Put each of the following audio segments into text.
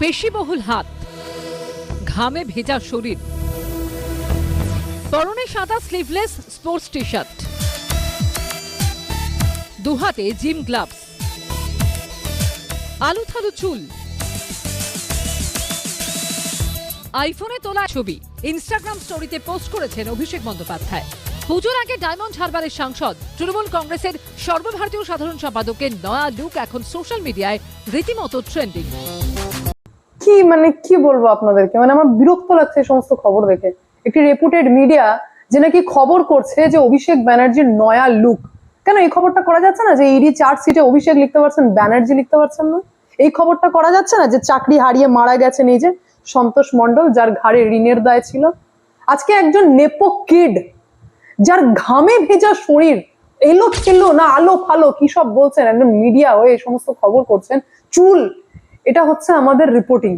পেশিবহুল হাত, ঘামে ভেজা শরীর, পরনে সাদা স্লিভলেস স্পোর্টস টি শার্ট দুহাতে জিম গ্লাভস আলু থালু চুল, আইফোনে তোলা ছবি ইনস্টাগ্রাম স্টোরিতে পোস্ট করেছেন অভিষেক বন্দ্যোপাধ্যায়। পুজোর আগে ডায়মন্ড হারবারের সাংসদ, তৃণমূল কংগ্রেসের সর্বভারতীয় সাধারণ সম্পাদকের নয়া লুক এখন সোশ্যাল মিডিয়ায় রীতিমতো ট্রেন্ডিং কি মানে কি বলব আপনাদেরকে? মানে আমার বিরক্ত লাগছে এই সমস্ত খবর দেখে। একটি রেপুটেড মিডিয়া যে নাকি খবর করছে যে অভিষেক ব্যানার্জির নয়া লুক কেন এই খবরটা করা যাচ্ছে না যে ইডি চার্জ সিটে অভিষেক লিখতে পারছেন, ব্যানার্জি লিখতে পারছেন না? এই খবরটা করা যাচ্ছে না যে চাকরি হারিয়ে মারা এই যে সন্তোষ মণ্ডল, যার ঘাড়ে ঋণের দায় ছিল। আজকে একজন নেপো কিড যার ঘামে ভেজা শরীর এলো খেলো না আলো ফালো, কি সব বলছেন? একজন মিডিয়া হয়ে এই সমস্ত খবর করছেন। চুল এটা হচ্ছে আমাদের রিপোর্টিং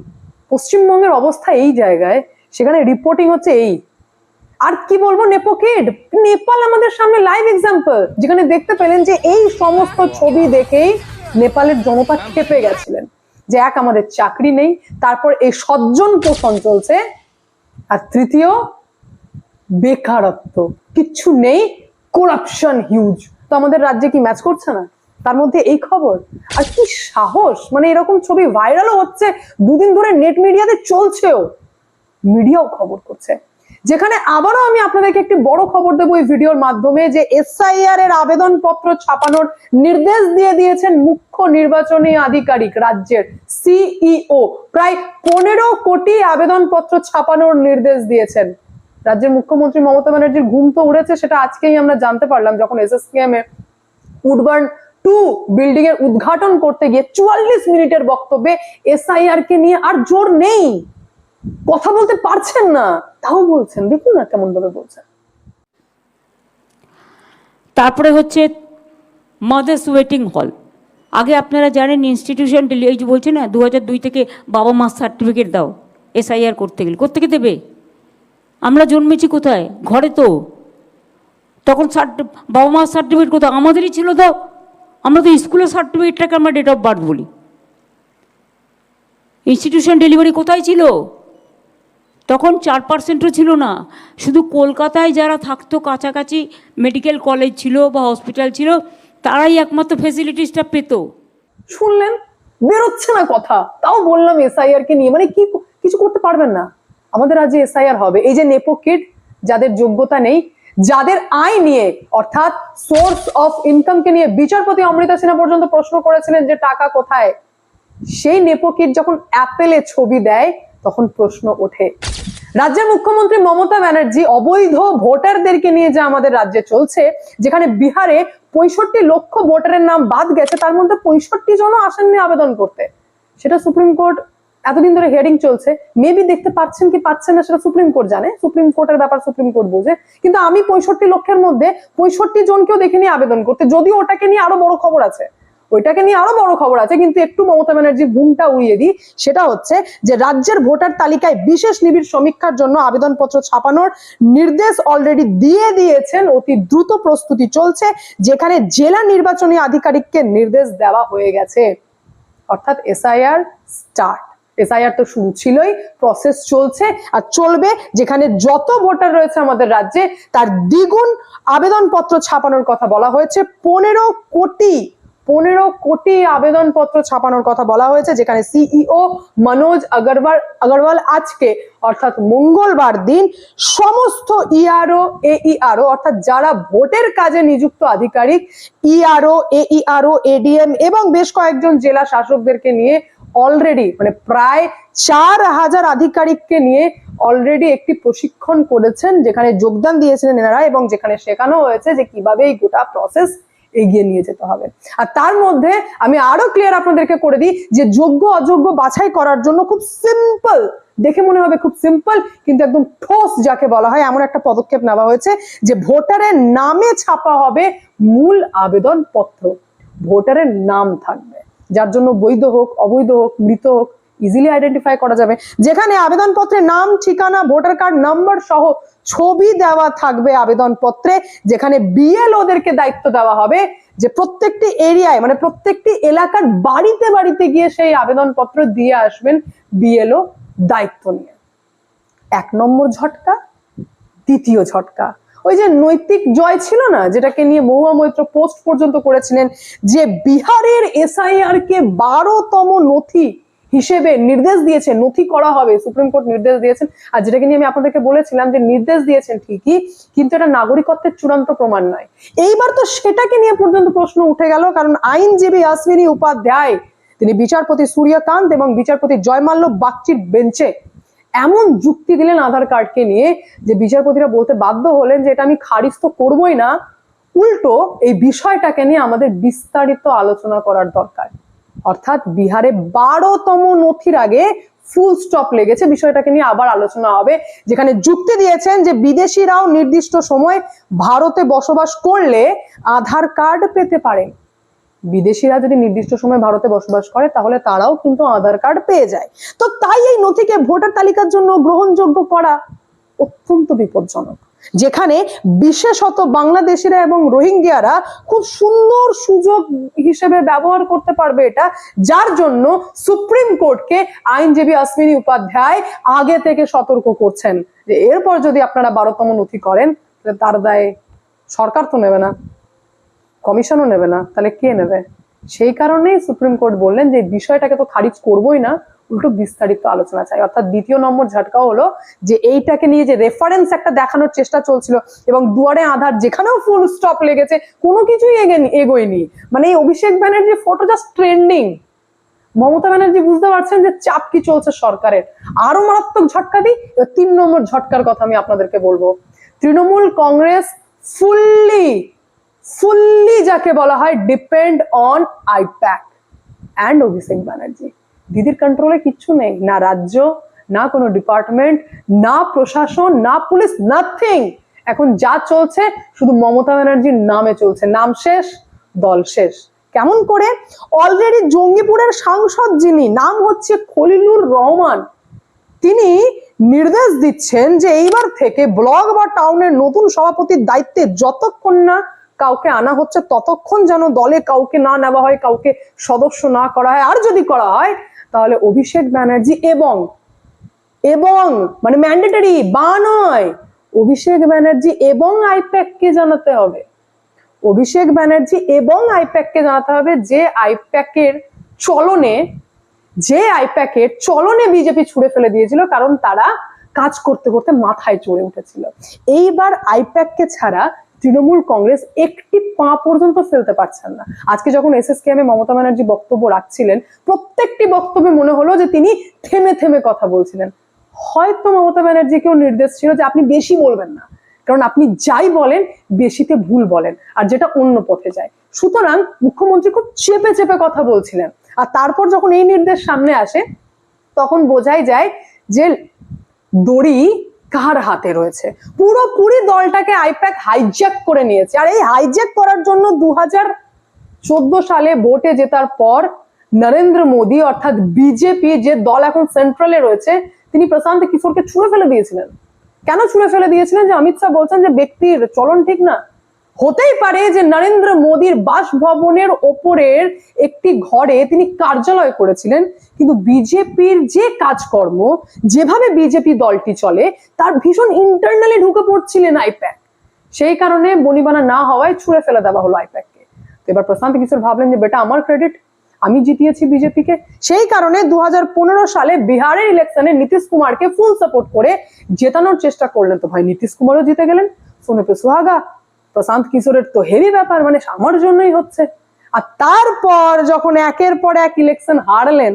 পশ্চিমবঙ্গের অবস্থা এই জায়গায়, সেখানে রিপোর্টিং হচ্ছে এই। আর কি বলব নেপোকেড নেপাল আমাদের সামনে লাইভ এক্সাম্পল যেখানে দেখতে পেলেন যে এই সমস্ত ছবি দেখেই নেপালের জনতা খেপে গেছিলেন যে এক, আমাদের চাকরি নেই, তারপর এই সজ্জন পোষণ চলছে, আর তৃতীয়, বেকারত্ব। কিচ্ছু নেই করাপশন হিউজ তো আমাদের রাজ্যে কি ম্যাচ করছে না? তার মধ্যে এই খবর? আর কি সাহস? মানে এরকম ছবি ভাইরালও হচ্ছে, দুদিন ধরে নেট মিডিয়াতে চলছেও। মিডিয়াও খবর করছে। যেখানে আবারও আমি আপনাদেরকে একটি বড় খবর দেবো এই ভিডিওর মাধ্যমে যে এসআইআর এর আবেদনপত্র ছাপানোর নির্দেশ দিয়ে দিয়েছেন মুখ্য নির্বাচনী আধিকারিক রাজ্যের সিইও প্রায় পনেরো কোটি আবেদনপত্র ছাপানোর নির্দেশ দিয়েছেন। রাজ্যের মুখ্যমন্ত্রী মমতা ব্যানার্জির ঘুম তো উড়েছে, সেটা আজকেই আমরা জানতে পারলাম, যখন এসএসকেএম এ উডবার্ন টু বিল্ডিং এর উদ্ঘাটন করতে গিয়ে চুয়াল্লিশ মিনিটের বক্তব্যে এসআইআর কে নিয়ে আর জোর নেই। কথা বলতে পারছেন না, তাও বলছেন। দেখুন না কেমন ভাবে বলছেন। তারপরে হচ্ছে মাদার্স ওয়েটিং হল আগে আপনারা জানেন ইনস্টিটিউশন এই যে বলছে না দু দুই থেকে বাবা মার সার্টিফিকেট দাও এসআইআর করতে গেলে। কোথেকে দেবে? আমরা জন্মেছি কোথায়? ঘরে তো। তখন সার্টি- বাবা মার সার্টিফিকেট কোথায়? আমাদেরই ছিল তো। আমরা তো স্কুলের সার্টিফিকেটটাকে আমরা ডেট অফ বার্থ বলি। ইনস্টিটিউশন ডেলিভারি কোথায় ছিল? তখন চার পার্সেন্টও ছিল না। শুধু কলকাতায় যারা থাকতো, কাছাকাছি মেডিকেল কলেজ ছিল বা হসপিটাল ছিল, তারাই একমাত্র ফেসিলিটিসটা পেত। শুনলেন? বেরোচ্ছে না কথা। তাও বললাম এসআইআর কে নিয়ে। মানে কি কিছু করতে পারবেন না। আমাদের রাজ্যে এসআইআর হবে। এই যে নেপো কিড যাদের যোগ্যতা নেই যাদের আয় নিয়ে, অর্থাৎ সোর্স অফ ইনকাম কে নিয়ে বিচারপতি অমৃতা সিনহা পর্যন্ত প্রশ্ন করেছিলেন যে টাকা কোথায়, সেই নেপোকিট যখন অ্যাপেলে ছবি দেয়, তখন প্রশ্ন ওঠে। রাজ্যের মুখ্যমন্ত্রী মমতা ব্যানার্জি অবৈধ ভোটারদেরকে নিয়ে যা আমাদের রাজ্যে চলছে, যেখানে বিহারে পঁয়ষট্টি লক্ষ ভোটারের নাম বাদ গেছে, তার মধ্যে পঁয়ষট্টি জনও আসেননি আবেদন করতে। সেটা সুপ্রিম কোর্ট এতদিন ধরে হেয়ারিং চলছে। মেবি দেখতে পাচ্ছেন কি পাচ্ছেন না সেটা সুপ্রিম কোর্ট জানে। সুপ্রিম কোর্টের ব্যাপার সুপ্রিম কোর্ট বোঝে। কিন্তু আমি পঁয়ষট্টি লক্ষের মধ্যে পঁয়ষট্টি জনকেও দেখিনি আবেদন করতে। যদিও ওটাকে নিয়ে আরও বড় খবর আছে। ওইটাকে নিয়ে আরও বড় খবর আছে। কিন্তু একটু মমতা ব্যানার্জি ঘুমটা উড়িয়ে দিই, সেটা হচ্ছে যে রাজ্যের ভোটার তালিকায় বিশেষ নিবিড় সমীক্ষার জন্য আবেদনপত্র ছাপানোর নির্দেশ অলরেডি দিয়ে দিয়েছেন। অতি দ্রুত প্রস্তুতি চলছে, যেখানে জেলা নির্বাচনী আধিকারিককে নির্দেশ দেওয়া হয়ে গেছে। অর্থাৎ এসআইআর স্টার্ট এসআইআর তো শুরু ছিলই প্রসেস চলছে আর চলবে যেখানে যত ভোটার রয়েছে আমাদের রাজ্যে, তার দ্বিগুণ আবেদনপত্র ছাপানোর কথা বলা হয়েছে। পনেরো কোটি পনেরো কোটি আবেদনপত্র ছাপানোর কথা বলা হয়েছে, যেখানে সিইও মনোজ আগরওয়াল আগরওয়াল আজকে, অর্থাৎ মঙ্গলবার দিন, সমস্ত ইআরও এইআরও অর্থাৎ যারা ভোটের কাজে নিযুক্ত আধিকারিক ইআরও এইআরও এডিএম এবং বেশ কয়েকজন জেলা শাসকদেরকে নিয়ে অলরেডি মানে প্রায় চার হাজার আধিকারিককে নিয়ে অলরেডি একটি প্রশিক্ষণ করেছেন, যেখানে যোগদান দিয়েছিলেন এনারা এবং যেখানে শেখানো হয়েছে যে কীভাবে এই গোটা প্রসেস এগিয়ে নিয়ে যেতে হবে। আর তার মধ্যে আমি আরও ক্লিয়ার আপনাদেরকে করে দিই যে যোগ্য অযোগ্য বাছাই করার জন্য খুব সিম্পল দেখে মনে হবে খুব সিম্পল কিন্তু একদম ঠোস যাকে বলা হয়, এমন একটা পদক্ষেপ নেওয়া হয়েছে যে ভোটারের নামে ছাপা হবে মূল আবেদন পত্র ভোটারের নাম থাকবে। যার জন্য বৈধ হোক, অবৈধ হোক, মৃত হোক ইজিলি আইডেন্টিফাই করা যাবে। যেখানে আবেদনপত্রে নাম, ঠিকানা ভোটার কার্ড নাম্বার সহ ছবি দেওয়া থাকবে আবেদনপত্রে, যেখানে বিএল ওদেরকে দায়িত্ব দেওয়া হবে যে প্রত্যেকটি এরিয়ায় মানে প্রত্যেকটি এলাকার বাড়িতে বাড়িতে গিয়ে সেই আবেদনপত্র দিয়ে আসবেন বিএলও দায়িত্ব নিয়ে। এক নম্বর ঝটকা, দ্বিতীয় ঝটকা। ওই যে নৈতিক জয় ছিল না, যেটাকে নিয়ে মহুয়া মৈত্র পোস্ট পর্যন্ত করেছিলেন, যে বিহারের এসআইআর কে বারোতম নথি হিসেবে নির্দেশ দিয়েছেন নথি করা হবে, সুপ্রিম কোর্ট নির্দেশ দিয়েছেন। আর যেটাকে নিয়ে আমি আপনাদেরকে বলেছিলাম যে নির্দেশ দিয়েছেন ঠিকই, কিন্তু এটা নাগরিকত্বের চূড়ান্ত প্রমাণ নয়। এইবার তো সেটাকে নিয়ে পর্যন্ত প্রশ্ন উঠে গেল, কারণ আইনজীবী অশ্বিনী উপাধ্যায়, তিনি বিচারপতি সূর্যকান্ত এবং বিচারপতি জয়মাল্য বাগচির বেঞ্চে এমন যুক্তি দিলেন আধার কার্ডকে নিয়ে যে বিচারপতিরা বলতে বাধ্য হলেন যে এটা আমি খারিজ তো করবোই না। উল্টো এই বিষয়টাকে নিয়ে আমাদের বিস্তারিত আলোচনা করার দরকার। অর্থাৎ বিহারে বারোতম নথির আগে ফুল স্টপ লেগেছে। বিষয়টাকে নিয়ে আবার আলোচনা হবে, যেখানে যুক্তি দিয়েছেন যে বিদেশিরাও নির্দিষ্ট সময় ভারতে বসবাস করলে আধার কার্ড পেতে পারেন। বিদেশিরা যদি নির্দিষ্ট সময় ভারতে বসবাস করে, তাহলে তারাও কিন্তু আধার কার্ড পেয়ে যায়। তো তাই এই নথিকে ভোটার তালিকার জন্য গ্রহণযোগ্য করা অত্যন্ত বিপজ্জনক। যেখানে বিশেষত বাংলাদেশিরা এবং রোহিঙ্গিয়ারা খুব সুন্দর সুযোগ হিসেবে ব্যবহার করতে পারবে এটা, যার জন্য সুপ্রিম কোর্টকে আইনজীবী অশ্বিনী উপাধ্যায় আগে থেকে সতর্ক করছেন। যে এরপর যদি আপনারা বারোতম নথি করেন তার দায়ে সরকার তো নেবে না। কমিশনও নেবে না, তাহলে কে নেবে? সেই কারণেই সুপ্রিম কোর্ট বললেন যে বিষয়টাকে তো খারিজ করবোই না, উল্টো বিস্তারিত আলোচনা চাই। অর্থাৎ দ্বিতীয় নম্বর ঝটকা হলো যে এইটাকে নিয়ে যে রেফারেন্স একটা দেখানোর চেষ্টা চলছিল এবং দুয়ারে আধার যেখানেও ফুল স্টপ লেগেছে, কোনো কিছুই এগোয়নি। মানে এই অভিষেক ব্যানার্জির photo just trending Mamata Banerjee বুঝতে পারছেন যে চাপ কি চলছে সরকারের। আরও মারাত্মক ঝটকা দিই তিন নম্বর ঝটকার কথা আমি আপনাদেরকে বলব। তৃণমূল কংগ্রেস ফুললি ফুললি যাকে বলা হয় depend on IPAC and Abhishek Banerjee. দিদির কন্ট্রোলে কিচ্ছু নেই। না রাজ্য, না কোনো ডিপার্টমেন্ট না প্রশাসন, না পুলিশ নাথিং এখন যা চলছে, শুধু মমতা ব্যানার্জির নামে চলছে। নাম শেষ, দল শেষ। কেমন করে? অলরেডি জঙ্গিপুরের সাংসদ যিনি, নাম হচ্ছে খলিলুর রহমান। তিনি নির্দেশ দিচ্ছেন যে এইবার থেকে ব্লক বা টাউনের নতুন সভাপতির দায়িত্বে যতক্ষণ না কাউকে আনা হচ্ছে ততক্ষণ যেন দলে কাউকে না নেওয়া হয়, কাউকে সদস্য না করা হয়। আর যদি করা হয়, তাহলে অভিষেক ব্যানার্জি এবং এবং মানে ম্যান্ডেটারি বা নয়, অভিষেক ব্যানার্জি এবং আইপ্যাক কে জানাতে হবে। অভিষেক ব্যানার্জি এবং আইপ্যাক কে জানাতে হবে যে আইপ্যাকের চলনে, যে আইপ্যাকের চলনে বিজেপি ছুড়ে ফেলে দিয়েছিল, কারণ তারা কাজ করতে করতে মাথায় চড়ে উঠেছিল। এইবার আইপ্যাককে ছাড়া তৃণমূল কংগ্রেস একটি পা পর্যন্ত ফেলতে পারছেন না। আজকে যখন এসএসকেএমে মমতা ব্যানার্জি বক্তব্য রাখছিলেন, প্রত্যেকটি বক্তব্যে মনে হলো যে তিনি থেমে থেমে কথা বলছিলেন। হয়তো মমতা ব্যানার্জিকেও নির্দেশ ছিল যে আপনি বেশি বলবেন না। কারণ আপনি যাই বলেন, বেশিতে ভুল বলেন, আর যেটা অন্য পথে যায়। সুতরাং মুখ্যমন্ত্রী খুব চেপে চেপে কথা বলছিলেন। আর তারপর যখন এই নির্দেশ সামনে আসে, তখন বোঝাই যায় যে দড়ি কার হাতে রয়েছে? পুরোপুরি দলটাকে আইপ্যাক হাইজ্যাক করে নিয়েছে। আর এই হাইজ্যাক করার জন্য দু হাজার চোদ্দ সালে ভোটে জেতার পর নরেন্দ্র মোদী, অর্থাৎ বিজেপি যে দল এখন সেন্ট্রালে রয়েছে, তিনি প্রশান্ত কিশোরকে ছুঁড়ে ফেলে দিয়েছিলেন। কেন ছুঁড়ে ফেলে দিয়েছিলেন? যে অমিত শাহ বলছেন যে ব্যক্তির চলন ঠিক না। হতেই পারে যে নরেন্দ্র মোদীর বাসভবনের ওপরের একটি ঘরে তিনি কার্যালয় করেছিলেন, কিন্তু বিজেপির যে কাজকর্ম, যেভাবে বিজেপি দলটি চলে, তার ভীষণ ইন্টারনালি ঢুকে পড়ছিলেন আইপ্যাক। সেই কারণে বনিবানা না হওয়ায় ছুঁড়ে ফেলে দেওয়া হলো আইপ্যাককে। তো এবার প্রশান্ত কিশোর ভাবলেন যে, বেটা, আমার ক্রেডিট আমি জিতিয়েছি বিজেপিকে। সেই কারণে দু হাজার পনেরো সালে বিহারের ইলেকশনে নীতিশ কুমারকে ফুল সাপোর্ট করে জেতানোর চেষ্টা করলেন। তো ভাই, নীতিশ কুমারও জিতে গেলেন সোনে পে সুহাগা প্রশান্ত কিশোরের তো হেভি ব্যাপার মানে আমার জন্যই হচ্ছে। আর তারপর যখন একের পর এক ইলেকশন হারলেন,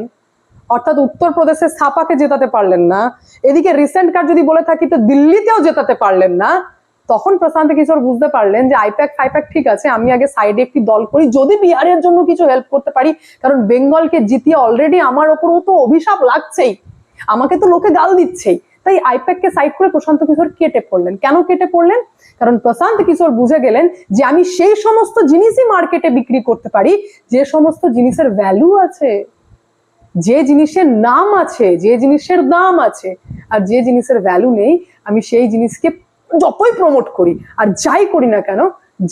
অর্থাৎ উত্তরপ্রদেশের ছাপাকে জেতাতে পারলেন না, এদিকে রিসেন্ট কার যদি বলে থাকি তো দিল্লিতেও জেতাতে পারলেন না, তখন প্রশান্ত কিশোর বুঝতে পারলেন যে আইপ্যাক, ফাইপ্যাক ঠিক আছে, আমি আগে সাইডে একটি দল করি, যদি বিহারের জন্য কিছু হেল্প করতে পারি, কারণ বেঙ্গলকে জিতিয়ে অলরেডি আমার ওপরও তো অভিশাপ লাগছেই। আমাকে তো লোকে গাল দিচ্ছেই। তাই আইপ্যাককে সাইড করে প্রশান্ত কিশোর কেটে পড়লেন। কেন কেটে পড়লেন? কারণ প্রশান্ত কিশোর বুঝে গেলেন যে আমি সেই সমস্ত জিনিসই মার্কেটে বিক্রি করতে পারি, যে সমস্ত জিনিসের ভ্যালু আছে, যে জিনিসের নাম আছে, যে জিনিসের দাম আছে, আর যে জিনিসের ভ্যালু নেই, আমি সেই জিনিসকে যতই প্রমোট করি, আর যাই করি না কেন,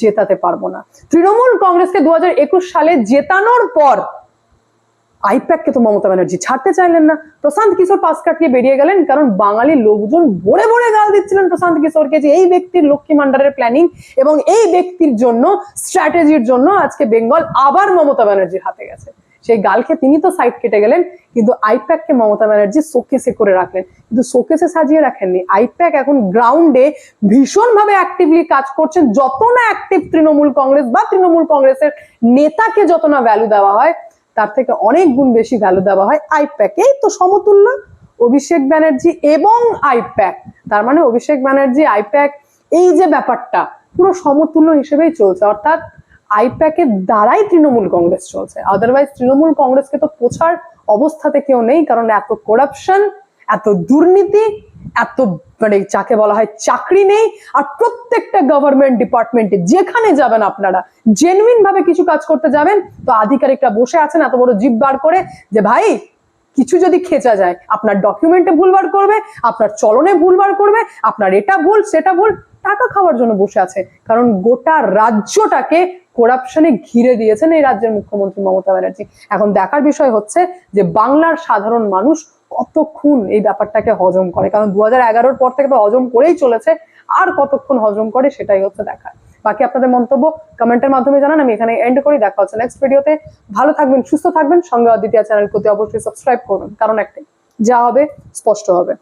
জেতাতে পারব না। তৃণমূল কংগ্রেসকে দু হাজার একুশ সালে জেতানোর পর আইপ্যাককে তো মমতা ব্যানার্জি ছাড়তে চাইলেন না। প্রশান্ত কিশোর পাস কাটিয়ে বেরিয়ে গেলেন, কারণ বাঙালি লোকজন ভরে ভরে গাল দিচ্ছিলেন প্রশান্ত কিশোরকে যে এই ব্যক্তির লক্ষ্মী ভান্ডারের প্ল্যানিং এবং এই ব্যক্তির জন্য স্ট্র্যাটেজির জন্য আজকে বেঙ্গল আবার মমতা ব্যানার্জির হাতে গেছে। সেই গালকে তিনি তো সাইড কেটে গেলেন, কিন্তু আইপ্যাককে মমতা ব্যানার্জি শোকেসে করে রাখলেন। কিন্তু শোকেসে সাজিয়ে রাখেননি। আইপ্যাক এখন গ্রাউন্ডে ভীষণভাবে অ্যাক্টিভলি কাজ করছেন, যত না অ্যাক্টিভ তৃণমূল কংগ্রেস বা তৃণমূল কংগ্রেসের নেতাকে যত না ভ্যালু দেওয়া হয় তার থেকে অনেক গুণ বেশি ভ্যালু দেওয়া হয় আইপ্যাক এই। তো সমতুল্য অভিষেক ব্যানার্জি এবং আইপ্যাক তার মানে অভিষেক ব্যানার্জি আইপ্যাক এই যে ব্যাপারটা, পুরো সমতুল্য হিসেবেই চলছে। অর্থাৎ আইপ্যাকের দ্বারাই তৃণমূল কংগ্রেস চলছে। আদারওয়াইজ তৃণমূল কংগ্রেসকে তো পোছার অবস্থাতে কেউ নেই, কারণ এত করাপশন এত দুর্নীতি এত মানে যাকে বলা হয় চাকরি নেই, আর প্রত্যেকটা গভর্নমেন্ট ডিপার্টমেন্টে যেখানে যাবেন আপনারা জেনুইন ভাবে কিছু কাজ করতে যাবেন, তো আধিকারিকরা বসে আছেন এত বড় জিপ বার করে যে, ভাই, কিছু যদি খেঁচা যায়, আপনার ডকুমেন্টে ভুলবার করবে, আপনার চলনে ভুলবার করবে, আপনার এটা ভুল, সেটা ভুল, টাকা খাওয়ার জন্য বসে আছে। কারণ গোটা রাজ্যটাকে করাপশনে ঘিরে দিয়েছেন এই রাজ্যের মুখ্যমন্ত্রী মমতা ব্যানার্জি। এখন দেখার বিষয় হচ্ছে যে, বাংলার সাধারণ মানুষ কতক্ষণ এই ব্যাপারটাকে হজম করে? কারণ দু হাজার পর থেকে তো হজম করেই চলেছে, আর কতক্ষণ হজম করে সেটাই হচ্ছে দেখার। বাকি আপনাদের মন্তব্য কমেন্টের মাধ্যমে জানান, আমি এখানে এন্ড করি, দেখা হচ্ছে নেক্সট ভিডিওতে ভালো থাকবেন, সুস্থ থাকবেন, সঙ্গে অদ্বিতীয় চ্যানেল প্রতি অবশ্যই সাবস্ক্রাইব করবেন, কারণ একটাই, যা হবে, স্পষ্ট হবে।